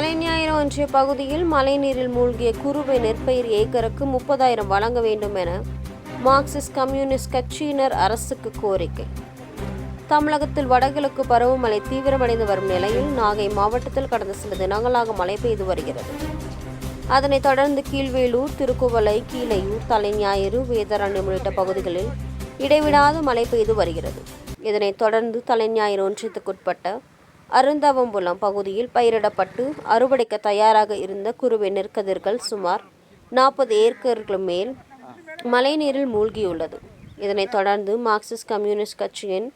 ஒன்றிய பகுதியில் மழைநீரில் மூழ்கிய குறுவை நெற்பயிர் ஏக்கருக்கு முப்பதாயிரம் வழங்க வேண்டும் என மார்க்சிஸ்ட் கம்யூனிஸ்ட் கட்சியினர் அரசுக்கு கோரிக்கை. தமிழகத்தில் வடகிழக்கு பருவமழை தீவிரமடைந்து வரும் நிலையில் நாகை மாவட்டத்தில் கடந்த சில தினங்களாக மழை பெய்து வருகிறது. அதனைத் தொடர்ந்து கீழ்வேலூர் திருக்குவளை கீழையூர் தலைஞாயிறு வேதாரண்யம் உள்ளிட்ட பகுதிகளில் இடைவிடாது மழை பெய்து வருகிறது. இதனைத் தொடர்ந்து தலைஞாயிறு ஒன்றியத்துக்குட்பட்ட அருந்தவம்புலம் பகுதியில் பயிரிடப்பட்டு அறுவடைக்க தயாராக இருந்த குறுவை நெற்கதிர்கள் சுமார் நாற்பது ஏக்கர்கள் மேல் மழைநீரில் மூழ்கியுள்ளது. இதனைத் தொடர்ந்து மார்க்சிஸ்ட் கம்யூனிஸ்ட் கட்சியின்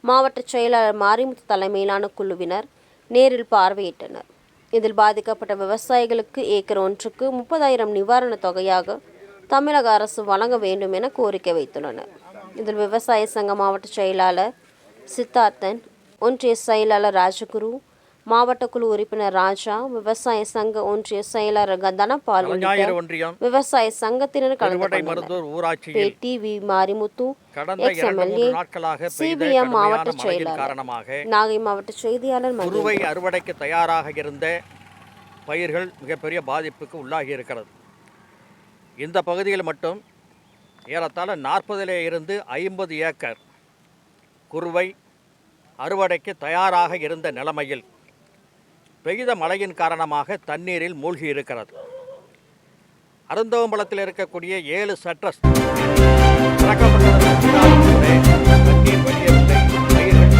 மாவட்ட செயலாளர் மாரிமுத்து தலைமையிலான குழுவினர் நேரில் பார்வையிட்டனர். இதில் பாதிக்கப்பட்ட விவசாயிகளுக்கு ஏக்கர் ஒன்றுக்கு முப்பதாயிரம் நிவாரணத் தொகையாக தமிழக அரசு வழங்க வேண்டும் என கோரிக்கை வைத்துள்ளனர். இதில் விவசாய சங்க மாவட்ட செயலாளர் சித்தார்த்தன் ஒன்றிய செயலாளர் ராஜகுரு மாவட்ட குழு உறுப்பினர் ராஜா விவசாய சங்க ஒன்றிய செயலாளர் தனபால் விவசாய சங்கத்தினர் கலந்து கொண்டனர். மாரிமுத்து சிபிஎம் மாவட்ட செயலாளர். காரணமாக நாகை மாவட்ட செய்தியாளர். குறுவை அறுவடைக்கு தயாராக இருந்த பயிர்கள் மிகப்பெரிய பாதிப்புக்கு உள்ளாகி இருக்கிறது. இந்த பகுதியில் மட்டும் ஏறத்தாழ நாற்பதிலே இருந்து ஐம்பது ஏக்கர் குறுவை அறுவடைக்கு தயாராக இருந்த நிலைமையில் பெய்த மழையின் காரணமாக தண்ணீரில் மூழ்கி இருக்கிறது அருந்தவம்பலத்தில் இருக்கக்கூடிய ஏழு சட்ரஸ் திறக்கப்பட்டதற்கு பின்னாலும் கூட தண்ணீர் வடியவில்லை பயிர்கள்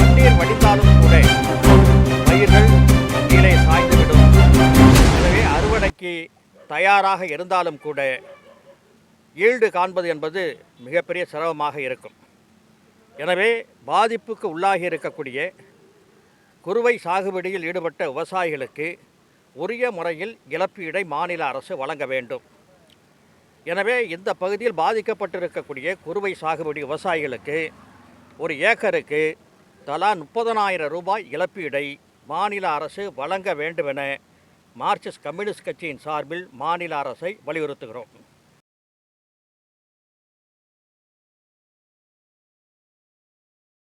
தண்ணீர் வடியவில்லை. கூட பயிர்கள் கீழே சாய்ந்துவிடும் எனவே அறுவடைக்கு தயாராக இருந்தாலும் கூட ஈல்டு காண்பது என்பது மிகப்பெரிய சிரமமாக இருக்கும் எனவே பாதிப்புக்கு உள்ளாகி இருக்கக்கூடிய குறுவை சாகுபடியில் ஈடுபட்ட விவசாயிகளுக்கு உரிய முறையில் இழப்பீடை மாநில அரசு வழங்க வேண்டும். எனவே இந்த பகுதியில் பாதிக்கப்பட்டிருக்கக்கூடிய குறுவை சாகுபடி விவசாயிகளுக்கு ஒரு ஏக்கருக்கு தலா முப்பதனாயிரம் ரூபாய் இழப்பீடை மாநில அரசு வழங்க வேண்டுமென மார்க்சிஸ்ட் கம்யூனிஸ்ட் கட்சியின் சார்பில் மாநில அரசை வலியுறுத்துகிறோம்.